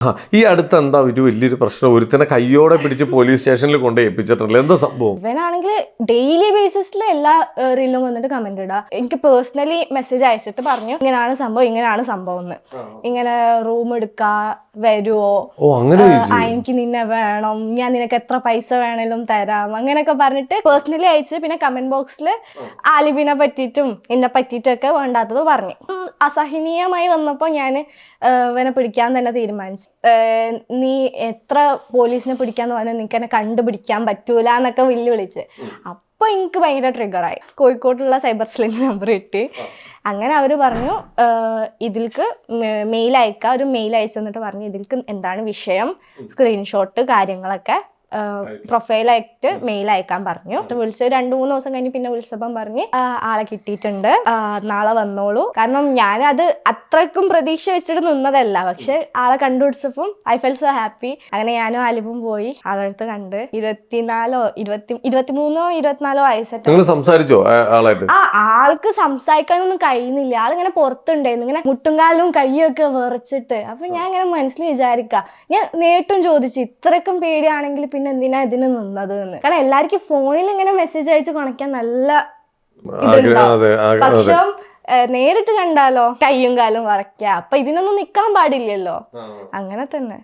ആ, ഈ അടുത്ത് എന്താ ഒരു വലിയൊരു പ്രശ്നം? ഒരുത്തനെ കയ്യോടെ പിടിച്ച് പോലീസ് സ്റ്റേഷനിൽ കൊണ്ട് ഏൽപ്പിച്ചിട്ടുണ്ടല്ലോ. എന്താ സംഭവം? ഇവനാണെങ്കിൽ ഡെയിലി ബേസിസിൽ എല്ലാ റീലും വന്നിട്ട് കമന്റ് ഇടാ. എനിക്ക് പേഴ്സണലി മെസ്സേജ് അയച്ചിട്ട് പറഞ്ഞു ഇങ്ങനെയാണ് സംഭവം ഇങ്ങനെയാണ് സംഭവം എന്ന് ഇങ്ങനെ റൂം എടുക്കാ വരുവോ? ഓ അങ്ങനെ എനിക്ക് നിന്നെ വേണം ഞാൻ നിനക്ക് എത്ര പൈസ വേണേലും തരാം അങ്ങനെയൊക്കെ പറഞ്ഞിട്ട് പേഴ്സണലി അയച്ച് പിന്നെ കമന്റ് ബോക്സിൽ ആലിബിനെ പറ്റിയിട്ടും എന്നെ പറ്റിയിട്ടും ഒക്കെ വേണ്ടാത്തത് പറഞ്ഞു. അസഹനീയമായി വന്നപ്പോൾ ഞാൻ ഇവനെ പിടിക്കാൻ തന്നെ തീരുമാനിച്ചു. നീ എത്ര പോലീസിനെ പിടിക്കാന്ന് പറഞ്ഞാൽ നിനക്ക് എന്നെ കണ്ടുപിടിക്കാൻ പറ്റൂല എന്നൊക്കെ വെല്ലുവിളിച്ച്. അപ്പൊ എനിക്ക് ഭയങ്കര ട്രിഗറായി കോഴിക്കോട്ടുള്ള സൈബർ സെല്ലിന് നമ്പർ കിട്ടി. അങ്ങനെ അവർ പറഞ്ഞു ഇതിൽക്ക് മെയിൽ അയക്കുക ഒരു മെയിൽ അയച്ചു തന്നിട്ട് പറഞ്ഞു ഇതിൽക്ക് എന്താണ് വിഷയം? സ്ക്രീൻഷോട്ട് കാര്യങ്ങളൊക്കെ. പ്രൊഫൈലായിട്ട് മെയിൽ അയക്കാൻ പറഞ്ഞു. വിളിച്ച് രണ്ട് മൂന്ന് ദിവസം കഴിഞ്ഞ് പിന്നെ വിളിച്ചപ്പം പറഞ്ഞ് ആളെ കിട്ടിയിട്ടുണ്ട്. നാളെ വന്നോളൂ. കാരണം ഞാൻ അത് അത്രക്കും പ്രതീക്ഷ വെച്ചിട്ട് നിന്നതല്ല. പക്ഷെ ആളെ കണ്ടുപിടിച്ചപ്പം ഐ ഫെൽ സോ ഹാപ്പി അങ്ങനെ ഞാനും ആലിപ്പും പോയി ആളെ അടുത്ത് കണ്ട്. ഇരുപത്തിനാലോ ഇരുപത്തി ഇരുപത്തിമൂന്നോ ഇരുപത്തിനാലോ വയസ്സായിട്ട് സംസാരിച്ചോ ആ- ആൾക്ക് സംസാരിക്കാനൊന്നും കഴിയുന്നില്ല. ആളിങ്ങനെ പുറത്തുണ്ടായിരുന്നു. ഇങ്ങനെ മുട്ടുംകാലും കയ്യും ഒക്കെ വെറിച്ചിട്ട്. അപ്പൊ ഞാൻ ഇങ്ങനെ മനസ്സിൽ വിചാരിക്ക. ഞാൻ നേട്ടും ചോദിച്ചു. ഇത്രക്കും പേടിയാണെങ്കിൽ പിന്നെ എന്തിനാ ഇതിന് നിന്നത് എന്ന് കാരണം എല്ലാവർക്കും ഫോണിൽ ഇങ്ങനെ മെസ്സേജ് അയച്ച് കണക്കാൻ നല്ല പക്ഷം നേരിട്ട് കണ്ടാലോ? കയ്യും കാലും വറയ്ക്ക അപ്പൊ ഇതിനൊന്നും നിക്കാൻ പാടില്ലല്ലോ. അങ്ങനെ തന്നെ.